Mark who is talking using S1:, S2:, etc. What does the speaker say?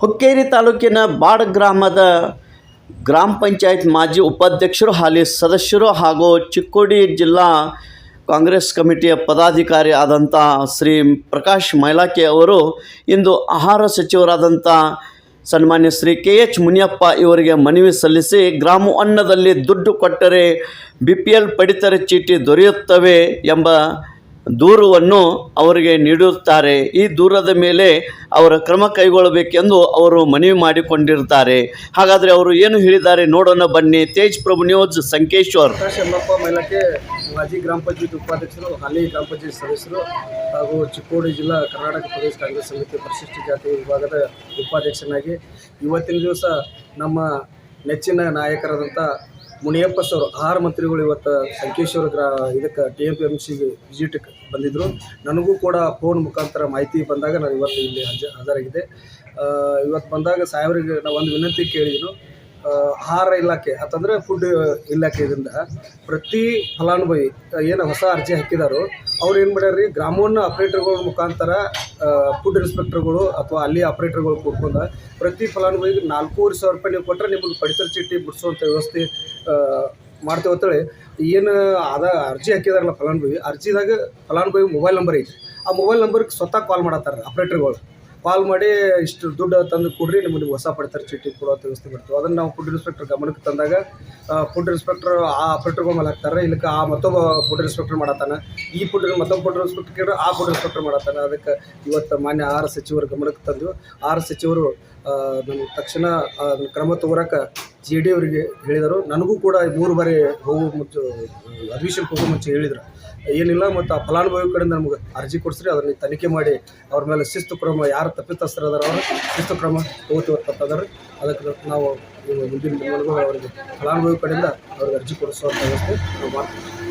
S1: ಹುಕ್ಕೇರಿ ತಾಲೂಕಿನ ಬಾಡ್ ಗ್ರಾಮದ ಗ್ರಾಮ ಪಂಚಾಯತ್ ಮಾಜಿ ಉಪಾಧ್ಯಕ್ಷರು ಹಾಲಿ ಸದಸ್ಯರು ಹಾಗೂ ಚಿಕ್ಕೋಡಿ ಜಿಲ್ಲಾ ಕಾಂಗ್ರೆಸ್ ಕಮಿಟಿಯ ಪದಾಧಿಕಾರಿ ಆದಂಥ ಶ್ರೀ ಪ್ರಕಾಶ್ ಮೈಲಾಕೆ ಅವರು ಇಂದು ಆಹಾರ ಸಚಿವರಾದಂಥ ಸನ್ಮಾನ್ಯ ಶ್ರೀ ಕೆ ಎಚ್ ಮುನಿಯಪ್ಪ ಇವರಿಗೆ ಮನವಿ ಸಲ್ಲಿಸಿ ಗ್ರಾಮ ಅನ್ನದಲ್ಲಿ ದುಡ್ಡು ಕೊಟ್ಟರೆ ಬಿ ಪಡಿತರ ಚೀಟಿ ದೊರೆಯುತ್ತವೆ ಎಂಬ ದೂರವನ್ನು ಅವರಿಗೆ ನೀಡುತ್ತಾರೆ. ಈ ದೂರದ ಮೇಲೆ ಅವರ ಕ್ರಮ ಕೈಗೊಳ್ಳಬೇಕೆಂದು ಅವರು ಮನವಿ ಮಾಡಿಕೊಂಡಿರ್ತಾರೆ ಹಾಗಾದರೆ ಅವರು ಏನು ಹೇಳಿದ್ದಾರೆ ನೋಡೋಣ ಬನ್ನಿ. ತೇಜ್ ಪ್ರಭು ನ್ಯೂಸ್, ಸಂಕೇಶ್ವರ್.
S2: ಶಮ್ಮಪ್ಪ ಮೇಲಕ್ಕೆ ಮಾಜಿ ಗ್ರಾಮ ಪಂಚಾಯತ್ ಉಪಾಧ್ಯಕ್ಷರು, ಹಾಲಿ ಗ್ರಾಮ ಪಂಚಾಯತ್ ಸದಸ್ಯರು ಹಾಗೂ ಚಿಕ್ಕೋಡಿ ಜಿಲ್ಲಾ ಕರ್ನಾಟಕ ಪ್ರದೇಶ ಕಾಂಗ್ರೆಸ್ ಸಮಿತಿ ಪರಿಶಿಷ್ಟ ಜಾತಿ ವಿಭಾಗದ ಉಪಾಧ್ಯಕ್ಷನಾಗಿ ಇವತ್ತಿನ ದಿವಸ ನಮ್ಮ ನೆಚ್ಚಿನ ನಾಯಕರಾದಂಥ ಮುನಿಯಪ್ಪ ಸರ್ ಆಹಾರ ಮಂತ್ರಿಗಳು ಇವತ್ತು ಸಂಕೇಶ್ವರ ಗ್ರಾ, ಇದಕ್ಕೆ ಟಿ ಎಂ ಪಿ ಎಂ ಸಿಗೆ ವಿಸಿಟ್ಗೆ ಬಂದಿದ್ದರು ನನಗೂ ಕೂಡ ಫೋನ್ ಮುಖಾಂತರ ಮಾಹಿತಿ ಬಂದಾಗ ನಾನು ಇವತ್ತು ಇಲ್ಲಿ ಹಾಜ, ಹಾಜರಾಗಿದ್ದೆ. ಇವತ್ತು ಬಂದಾಗ ಸಾಹೇಬರಿಗೆ ನಾವು ಒಂದು ವಿನಂತಿ ಕೇಳಿದ್ರು ಆಹಾರ ಇಲಾಖೆ ಅಂತಂದರೆ ಫುಡ್ ಇಲಾಖೆಯಿಂದ ಪ್ರತಿ ಫಲಾನುಭವಿ ಏನು ಹೊಸ ಅರ್ಜಿ ಹಾಕಿದಾರೋ, ಅವ್ರು ಏನು ಮಾಡ್ಯಾರ ರೀ ಗ್ರಾಮೋನ್ನ ಆಪ್ರೇಟರ್ಗಳ ಮುಖಾಂತರ ಫುಡ್ ಇನ್ಸ್ಪೆಕ್ಟರ್ಗಳು ಅಥವಾ ಅಲ್ಲಿ ಆಪ್ರೇಟರ್ಗಳು ಕೂತ್ಕೊಂಡು ಪ್ರತಿ ಫಲಾನುಭವಿಗೆ ನಾಲ್ಕೂವರೆ ಸಾವಿರ ರೂಪಾಯಿ ನೀವು ಕೊಟ್ಟರೆ ನಿಮಗೆ ಪಡಿತರ ಚೀಟಿ ಬಿಡಿಸುವಂಥ ವ್ಯವಸ್ಥೆ ಮಾಡ್ತೇವೆ ಅಂತೇಳಿ. ಏನು ಅದ ಅರ್ಜಿ ಹಾಕಿದಾರಲ್ಲ ಫಲಾನುಭವಿ, ಅರ್ಜಿದಾಗ ಫಲಾನುಭವಿ ಮೊಬೈಲ್ ನಂಬರ್ ಐತಿ ಆ ಮೊಬೈಲ್ ನಂಬರ್ಗೆ ಸ್ವತಃ ಕಾಲ್ ಮಾಡತ್ತಾರ ಆಪ್ರೇಟರ್ಗಳು ಕಾಲ್ ಮಾಡಿ ಇಷ್ಟು ದುಡ್ಡು ತಂದು ಕೊಡ್ರಿ, ನಿಮಗೆ ಹೊಸ ಪಡ್ತಾರೆ ಚೀಟಿ ಕೊಡೋ ವ್ಯವಸ್ಥೆ ಬಿಡ್ತೀವಿ ಅದನ್ನು ನಾವು ಫುಡ್ ಇನ್ಸ್ಪೆಕ್ಟರ್ ಗಮನಕ್ಕೆ ತಂದಾಗ ಫುಡ್ ಇನ್ಸ್ಪೆಕ್ಟರ್ ಆ ಆಪ್ರೇಟರ್ಗಳ ಮೇಲೆ ಹಾಕ್ತಾರೆ ಇಲ್ಲಕ್ಕೆ ಆ ಮತ್ತೊಬ್ಬ ಫುಡ್ ಇನ್ಸ್ಪೆಕ್ಟರ್ ಮಾಡತ್ತಾನೆ. ಈ ಫುಡ್ ಮತ್ತೊಬ್ಬ ಫುಡ್ ಇನ್ಸ್ಪೆಕ್ಟರ್ ಕೇಳಿದ್ರೆ ಆ ಫುಡ್ ಇನ್ಸ್ಪೆಕ್ಟರ್ ಮಾಡತ್ತಾನೆ. ಅದಕ್ಕೆ ಇವತ್ತು ಮಾನ್ಯ ಆರ್ ಸಚಿವರು ಗಮನಕ್ಕೆ ತಂದು, ಆರ್ ಸಚಿವರು ನಮಗೆ ತಕ್ಷಣ ಕ್ರಮ ತಗೋರಕ್ಕೆ ಜೆ ಡಿ ಅವರಿಗೆ ಹೇಳಿದರು. ನನಗೂ ಕೂಡ ಮೂರು ಬಾರಿ ಹೋಗು ಮುಂಚೆ ಅಧಿವೇಶನಕ್ಕೆ ಹೋಗು ಮುಂಚೆ ಹೇಳಿದ್ರು. ಏನಿಲ್ಲ, ಮತ್ತು ಆ ಫಲಾನುಭವಿ ಕಡೆಯಿಂದ ನಮ್ಗೆ ಅರ್ಜಿ ಕೊಡಿಸ್ರಿ, ಅದನ್ನ ತನಿಖೆ ಮಾಡಿ, ಅವ್ರ ಮೇಲೆ ಶಿಸ್ತು ಕ್ರಮ, ಯಾರು ತಪ್ಪಿತಸ್ಥರು ಅದಾರ ಅವರು ಶಿಸ್ತು ಕ್ರಮ ತಗೋತೀವತ್ತದಾರ ಅದಕ್ಕೆ ನಾವು ಮುಂದಿನ ಅವರಿಗೆ ಫಲಾನುಭವಿ ಕಡೆಯಿಂದ ಅವ್ರಿಗೆ ಅರ್ಜಿ ಕೊಡಿಸುವಂಥ ವ್ಯವಸ್ಥೆ ನಾವು ಮಾಡ್ತೀವಿ.